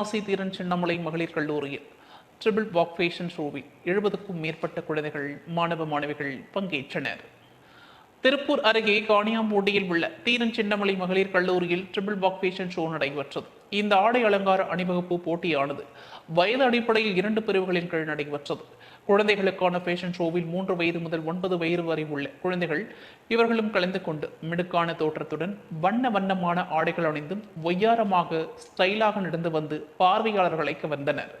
ஆசி தீரன் சின்னமலை மகளிர் கல்லூரியில் ட்ரிபிள் வாக் ஃபேஷன் ஷோவில் எழுபதுக்கும் மேற்பட்ட குழந்தைகள் மாணவ மாணவிகள் பங்கேற்றனர். திருப்பூர் அருகே காணியாம்பூண்டியில் உள்ள தீரன் சின்னமலை மகளிர் கல்லூரியில் ட்ரிபிள் வாக் ஃபேஷன் ஷோ நடைபெற்றது. இந்த ஆடை அலங்கார அணிவகுப்பு போட்டியானது வயது அடிப்படையில் இரண்டு பிரிவுகளின் கீழ் நடைபெற்றது. குழந்தைகளுக்கான ஃபேஷன் ஷோவில் மூன்று வயது முதல் ஒன்பது வயது வரை உள்ள குழந்தைகள் இவர்களும் கலந்து கொண்டு மிடுக்கான தோற்றத்துடன் வண்ண வண்ணமான ஆடைகள் அணிந்தும் ஒய்யாரமாக ஸ்டைலாக நடந்து வந்து பார்வையாளர்களை கவர்ந்தனர்.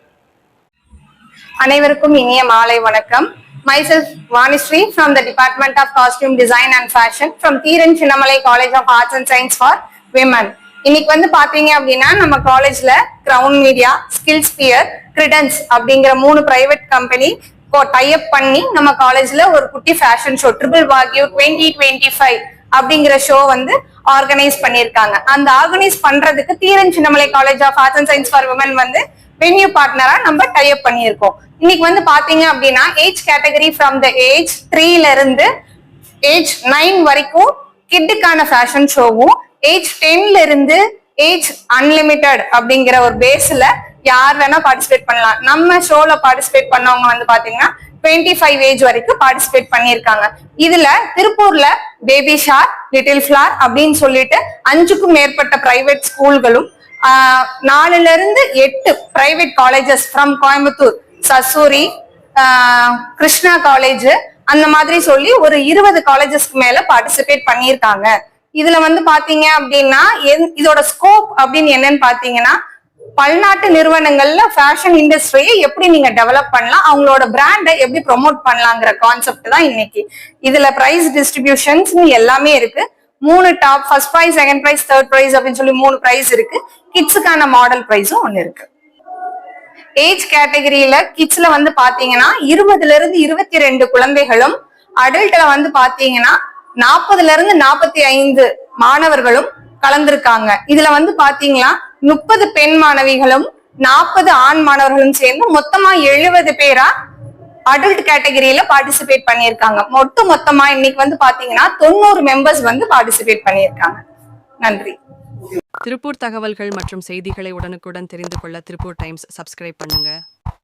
அனைவருக்கும் இனிய மாலை வணக்கம். Myself Vanishree from the department of costume design and fashion from Dheeran Chinnamalai college of arts and science for women இன்னைக்கு வந்து பாத்தீங்க அப்படின்னா நம்ம காலேஜ்ல கிரவுண்ட் மீடியா ஸ்கில்ஸ் பியர் கிரிடன்ஸ் அப்படிங்கிற மூணு பிரைவேட் கம்பெனி டைப் பண்ணி நம்ம காலேஜ்ல ஒரு குட்டி ஃபேஷன் ஷோ ட்ரிபிள் வாக்யூ டுவெண்ட்டி டுவெண்ட்டி ஃபைவ் அப்படிங்கிற ஷோ வந்து ஆர்கனைஸ் பண்ணியிருக்காங்க. அந்த ஆர்கனைஸ் பண்றதுக்கு Dheeran Chinnamalai college of arts and science for women வந்து வென்யூ பார்ட்னரா நம்ம டைப் பண்ணியிருக்கோம். இன்னைக்கு வந்து பாத்தீங்க அப்படின்னா age category from the age த்ரீல இருந்து ஏஜ் நைன் வரைக்கும் கிட்டுக்கான ஃபேஷன் ஷோவும் ஏஜ் டென்ல இருந்து ஏஜ் அன்லிமிட்டெட் அப்படிங்கிற ஒரு பேஸ்ல யார் வேணா பார்ட்டிசிபேட் பண்ணலாம். நம்ம ஷோல பார்ட்டிசிபேட் பண்ணவங்க வந்து பாத்தீங்கன்னா டுவெண்ட்டி ஃபைவ் ஏஜ் வரைக்கும் பார்ட்டிசிபேட் பண்ணியிருக்காங்க. இதுல திருப்பூர்ல பேபி ஷார் லிட்டில் ஃபிளார் அப்படின்னு சொல்லிட்டு அஞ்சுக்கும் மேற்பட்ட பிரைவேட் ஸ்கூல்களும் ஆஹ் நாலுல இருந்து எட்டு private colleges from Coimbatore Sasuri ah Krishna college அந்த மாதிரி சொல்லி ஒரு இருபது காலேஜஸ்க்கு மேல பார்ட்டிசிபேட் பண்ணியிருக்காங்க. இதுல வந்து பாத்தீங்க அப்படின்னா எந்- இதோட ஸ்கோப் அப்படின்னு என்னன்னு பாத்தீங்கன்னா பல்நாட்டு நிறுவனங்கள்ல ஃபேஷன் இண்டஸ்ட்ரியை எப்படி நீங்க டெவலப் பண்ணலாம் அவங்களோட பிராண்டை எப்படி ப்ரொமோட் பண்ணலாங்கிற கான்செப்ட் தான் இன்னைக்கு. இதுல பிரைஸ் டிஸ்ட்ரிபியூஷன்ஸ் எல்லாமே இருக்கு. மூணு top first prize second prize third prize அப்படின்னு சொல்லி மூணு ப்ரைஸ் இருக்கு. கிட்ஸுக்கான மாடல் ப்ரைஸும் ஒன்னு இருக்கு. ஏஜ் கேட்டகரியில கிட்ஸ்ல வந்து பாத்தீங்கன்னா இருபதுல இருந்து இருபத்தி ரெண்டு குழந்தைகளும் அடல்ட்ல வந்து பாத்தீங்கன்னா நாற்பதுல இருந்து நாற்பத்தி ஐந்து மாணவர்களும் கலந்திருக்காங்க. இதுல வந்து பாத்தீங்கன்னா முப்பது பெண் மாணவிகளும் நாற்பது ஆண் மாணவர்களும் சேர்ந்து மொத்தமா எழுபது பேரா அடல்ட் கேட்டகரியில பார்ட்டிசிபேட் பண்ணியிருக்காங்க. மொத்த மொத்தமா இன்னைக்கு வந்து பாத்தீங்கன்னா தொண்ணூறு மெம்பர்ஸ் வந்து பார்ட்டிசிபேட் பண்ணியிருக்காங்க. நன்றி. திருப்பூர் தகவல்கள் மற்றும் செய்திகளை உடனுக்குடன் தெரிந்து கொள்ள திருப்பூர் டைம்ஸ் சப்ஸ்கிரைப் பண்ணுங்க.